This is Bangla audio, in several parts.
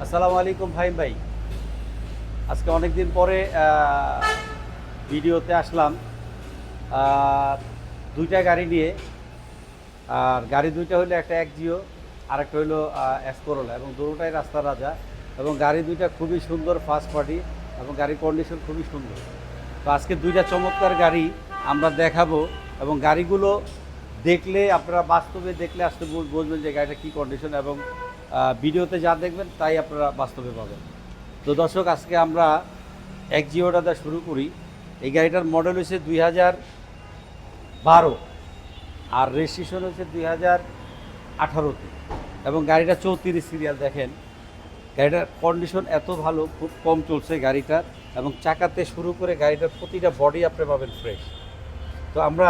আসসালামু আলাইকুম ভাই ভাই। আজকে অনেক দিন পরে ভিডিওতে আসলাম। দুইটা গাড়ি নিয়ে। আর গাড়ি দুইটা হলো একটা এক জিও আর একটা হলো এসকোরোলা এবং দুটোটাই রাস্তা রাজা। এবং গাড়ি দুইটা খুবই সুন্দর ফার্স্ট পার্টি এবং গাড়ির কন্ডিশন খুবই সুন্দর। তো আজকে দুইটা চমৎকার গাড়ি আমরা দেখাবো এবং গাড়িগুলো দেখলে, আপনারা বাস্তবে দেখলে আসতে বুঝ- বুঝবেন যে গাড়িটা কী কন্ডিশন এবং ভিডিওতে যা দেখবেন তাই আপনারা বাস্তবে পাবেন। তো দর্শক, আজকে আমরা এক জিওটা দিয়ে শুরু করি। এই গাড়িটার মডেল হচ্ছে দুই হাজার বারো আর রেজিস্ট্রেশন হচ্ছে দুই হাজার আঠারোতে এবং গাড়িটা চৌত্রিশ সিরিয়াল দেখেন। গাড়িটার কন্ডিশন এত ভালো, খুব কম চলছে গাড়িটার এবং চাকাতে শুরু করে গাড়িটার প্রতিটা বডি আপনি পাবেন ফ্রেশ তো আমরা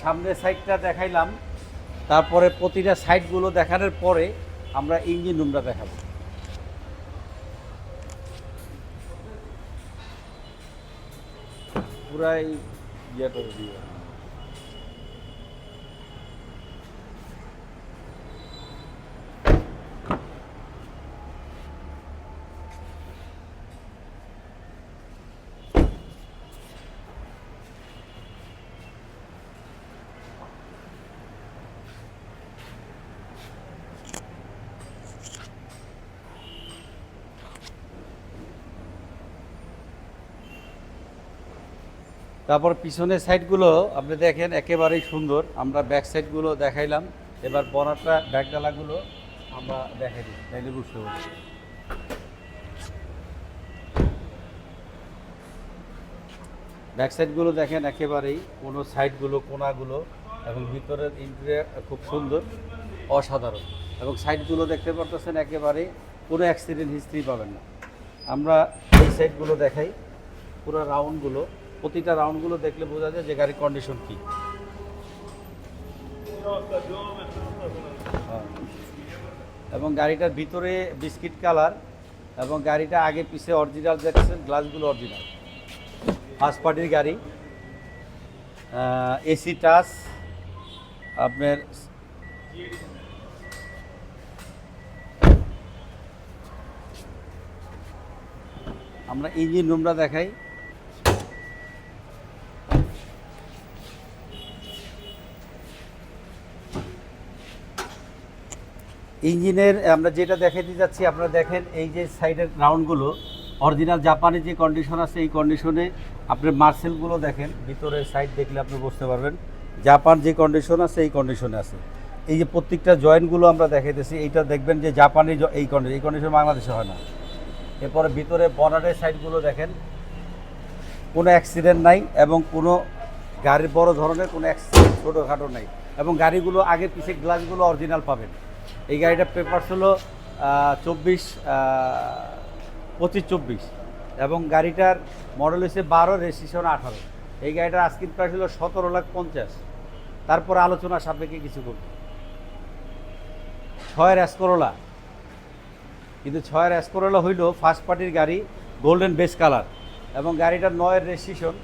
সামনের সাইডটা দেখাইলাম, তারপরে প্রতিটা সাইডগুলো দেখানোর পরে আমরা ইঞ্জিন রুমটা দেখাবো। পুরাই ইয়েটা দিয়ে। তারপর পিছনের সাইডগুলো আপনি দেখেন একেবারেই সুন্দর। আমরা ব্যাক সাইডগুলো দেখাইলাম। এবার বনারটা ব্যাগডালাগুলো আমরা দেখাই দিই। তাইলে বুঝতে পারব ব্যাক সাইডগুলো দেখেন একেবারেই কোনো সাইডগুলো কোনাগুলো এবং ভিতরের ইন্টেরিয়ার খুব সুন্দর অসাধারণ। এবং সাইডগুলো দেখতে পারতেছেন একেবারে কোনো অ্যাক্সিডেন্ট হিস্ট্রি পাবেন না। আমরা এই সাইডগুলো দেখাই পুরো রাউন্ডগুলো। প্রতিটা রাউন্ডগুলো দেখলে বোঝা যায় যে গাড়ির কন্ডিশন কী। হ্যাঁ। এবং গাড়িটার ভিতরে বিস্কিট কালার এবং গাড়িটা আগে পিছে অরিজিনাল দেখছেন গ্লাসগুলো অরিজিনাল ফার্স্ট পার্টির গাড়ি। এসি টাচ আপনার আমরা ইঞ্জিন রুমটা দেখাই। ইঞ্জিনের, আমরা যেটা দেখাতে যাচ্ছি, আপনারা দেখেন এই যে সাইডের রাউন্ডগুলো অরিজিনাল জাপানি যে কন্ডিশন আছে, এই কন্ডিশনে আপনি মার্সেলগুলো দেখেন, ভিতরের সাইড দেখলে আপনি বুঝতে পারবেন জাপান যে কন্ডিশন আছে, এই কন্ডিশনে আছে। এই যে প্রত্যেকটা জয়েন্টগুলো আমরা দেখাইতেছি, এইটা দেখবেন যে জাপানি এই কন্ডিশন এই কন্ডিশন বাংলাদেশে হয় না। এরপরে ভিতরে বর্ডারের সাইডগুলো দেখেন, কোনো অ্যাক্সিডেন্ট নাই এবং কোনো গাড়ির বড় ধরনের কোনো অ্যাক্সিডেন্ট ছোটোখাটো নাই। এবং গাড়িগুলো আগে পিছে গ্লাসগুলো অরিজিনাল পাবেন। এই গাড়িটার পেপারস হলো চব্বিশ পঁচিশ চব্বিশ। এবং গাড়িটার মডেল হচ্ছে বারো রেজিস্ট্রেশন আঠারো। এই গাড়িটার আজকের প্রাইস হলো সতেরো লাখ পঞ্চাশ। তারপর আলোচনা সাপেক্ষে কিছু করব। ছয়ের অ্যাসকরোলা কিন্তু ছয়ের অ্যাসকরোলা হইল ফার্স্ট পার্টির গাড়ি গোল্ডেন বেস কালার এবং গাড়িটার নয়ের রেজিস্ট্রেশন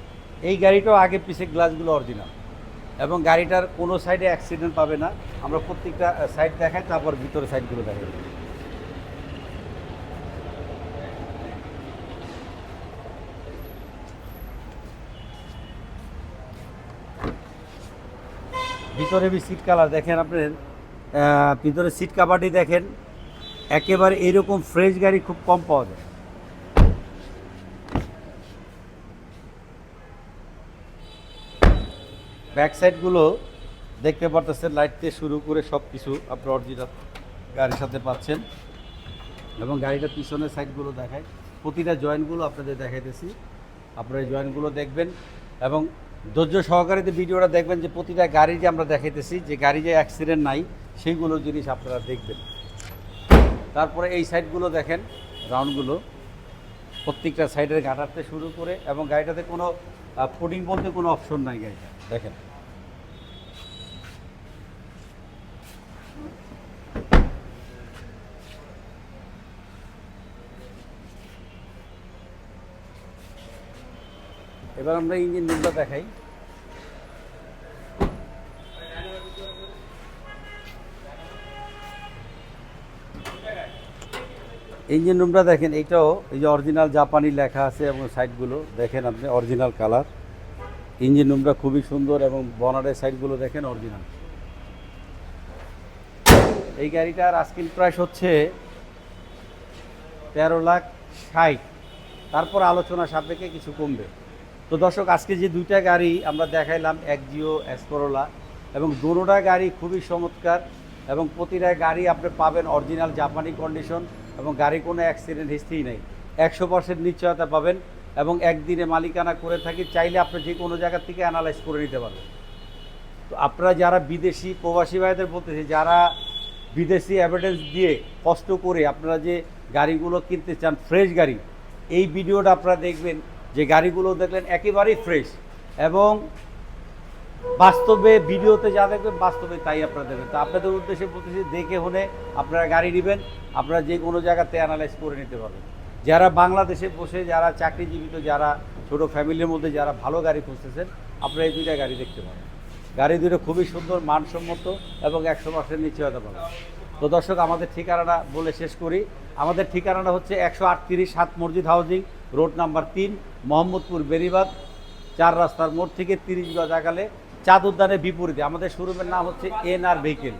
এই গাড়িটাও আগে পিছে গ্লাসগুলো অরিজিনাল এবং গাড়িটার কোনো সাইডে অ্যাক্সিডেন্ট পাবে না। আমরা প্রত্যেকটা সাইড দেখাই তারপর ভিতরে সাইডগুলো দেখাই। ভিতরে বি সিট কালার দেখেন আপনার আহ, ভিতরে সিট কাভারটি দেখেন। একেবারে এরকম ফ্রেশ গাড়ি খুব কম পাওয়া যায়। ব্যাক সাইডগুলো দেখতে পারতেছেন লাইট থেকে শুরু করে সব কিছু আপনি অরিজিনাল গাড়ির সাথে পাচ্ছেন। এবং গাড়িটার পিছনের সাইডগুলো দেখায়। প্রতিটা জয়েন্টগুলো আপনাদের দেখাইতেছি। আপনারা এই জয়েন্টগুলো দেখবেন এবং ধৈর্য সহকারে যে ভিডিওটা দেখবেন যে প্রতিটা গাড়ি যে আমরা দেখাইতেছি, যে গাড়ি যে অ্যাক্সিডেন্ট নাই, সেইগুলো জিনিস আপনারা দেখবেন। তারপরে এই সাইডগুলো দেখেন রাউন্ডগুলো প্রত্যেকটা সাইডের গাটারতে শুরু করে এবং গাড়িটাতে কোনো ফুডিং বলতে কোনো অপশন নাই গাড়িটা। দেখেন। এবার আমরা ইঞ্জিন রুমটা দেখাই। ইঞ্জিন রুমটা দেখেন এইটাও এই যে অরিজিনাল জাপানি লেখা আছে এবং সাইডগুলো দেখেন আপনি অরিজিনাল কালার ইঞ্জিন রুমটা খুবই সুন্দর এবং বনারের সাইডগুলো দেখেন অরিজিনাল এই গাড়িটার আস্কিং প্রাইস হচ্ছে তেরো লাখ ষাট। তারপর আলোচনা সাপেক্ষে কিছু কমবে। তো দর্শক, আজকে যে দুইটা গাড়ি আমরা দেখাইলাম, এক জিও এসকরোলা এবং দুটোটা গাড়ি খুবই চমৎকার এবং প্রতিটা গাড়ি আপনি পাবেন অরিজিনাল জাপানি কন্ডিশন এবং গাড়ি কোনো অ্যাক্সিডেন্ট হিস্ট্রি নেই। একশো পার্সেন্ট নিশ্চয়তা পাবেন এবং একদিনে মালিকানা করে থাকি, চাইলে আপনি যে কোনো জায়গা থেকে অ্যানালাইজ করে নিতে পারবেন। তো আপনারা যারা বিদেশি প্রবাসী ভাইদের বলতেছি, যারা বিদেশি এভিডেন্স দিয়ে কষ্ট করে আপনারা যে গাড়িগুলো কিনতে চান ফ্রেশ গাড়ি, এই ভিডিওটা আপনারা দেখবেন যে গাড়িগুলো দেখলেন একেবারেই ফ্রেশ এবং বাস্তবে ভিডিওতে যা দেখবেন, বাস্তবে তাই আপনারা দেখবেন। তো আপনাদের উদ্দেশ্যে বলতেছি, দেখে হলে আপনারা গাড়ি নেবেন, আপনারা যে কোনো জায়গাতে অ্যানালাইজ করে নিতে পারবেন। যারা বাংলাদেশে বসে, যারা চাকরিজীবিত, যারা ছোট ফ্যামিলির মধ্যে যারা ভালো গাড়ি খুঁজতেছেন, আপনারা এই দুইটা গাড়ি দেখতে পাবেন গাড়ি দুটো খুবই সুন্দর, মানসম্মত এবং একশো পার্সেন্ট নিশ্চয়তা পাবেন। তো দর্শক, আমাদের ঠিকানাটা বলে শেষ করি। আমাদের ঠিকানাটা হচ্ছে একশো আটত্রিশ সাত মসজিদ হাউজিং, রোড নাম্বার তিন, মোহাম্মদপুর বেরিবাদ, চার রাস্তার মোড় থেকে তিরিশ গজ আগালে চাঁদ উদ্যানের বিপরীতে। আমাদের শোরুমের নাম হচ্ছে এন আর ভেহিকেল।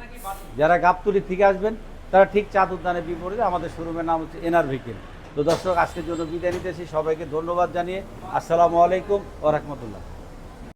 যারা গাবতুলি থেকে আসবেন, তারা ঠিক চাঁদ উদ্যানের বিপরীতে আমাদের শোরুমের নাম হচ্ছে এন আর ভেহিকেল। তো দর্শক, আজকের জন্য বিদায় নিতেছি। সবাইকে ধন্যবাদ জানিয়ে আসসালামু আলাইকুম ও রহমতুল্লাহ।